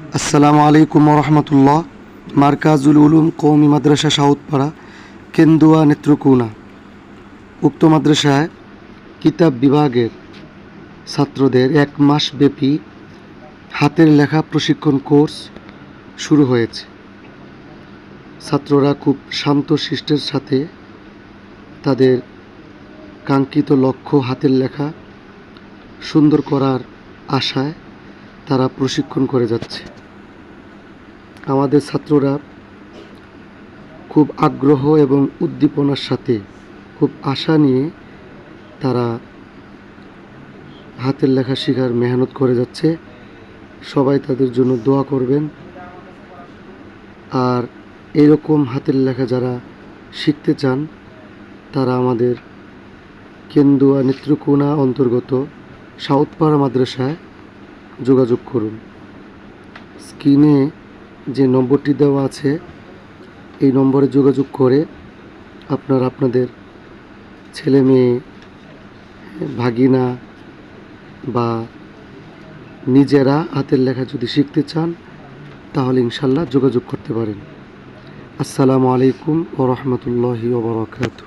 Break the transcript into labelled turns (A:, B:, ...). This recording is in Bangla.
A: আসসালামু আলাইকুম রহমতুল্লাহ। মার্কাজুল উলুম কৌমি মাদ্রাসা সাউথপাড়া, কেন্দুয়া নেত্রকোনা। উক্ত মাদ্রাসায় কিতাব বিভাগের ছাত্রদের এক মাস ব্যাপী হাতের লেখা প্রশিক্ষণ কোর্স শুরু হয়েছে। ছাত্ররা খুব শান্ত শিষ্টের সাথে তাদের কাঙ্ক্ষিত লক্ষ্য হাতের লেখা সুন্দর করার আশায় তারা প্রশিক্ষণ করে যাচ্ছে। আমাদের ছাত্ররা খুব আগ্রহ এবং উদ্দীপনার সাথে খুব আশা নিয়ে তারা হাতের লেখা শেখার মেহনত করে যাচ্ছে। সবাই তাদের জন্য দোয়া করবেন। আর এরকম হাতের লেখা যারা শিখতে চান, তারা আমাদের কেন্দুয়া নেত্রকোনা অন্তর্গত সাউথপাড়া মাদ্রাসায় যোগাযোগ করুন। স্ক্রিনে যে নম্বরটি দেওয়া আছে, এই নম্বরে যোগাযোগ করে আপনারা আপনাদের ছেলে মেয়ে, ভাগিনা বা নিজেরা হাতের লেখা যদি শিখতে চান, তাহলে ইনশাল্লাহ যোগাযোগ করতে পারেন। আসসালামু আলাইকুম ও রহমতুল্লাহি ওবরাকাতু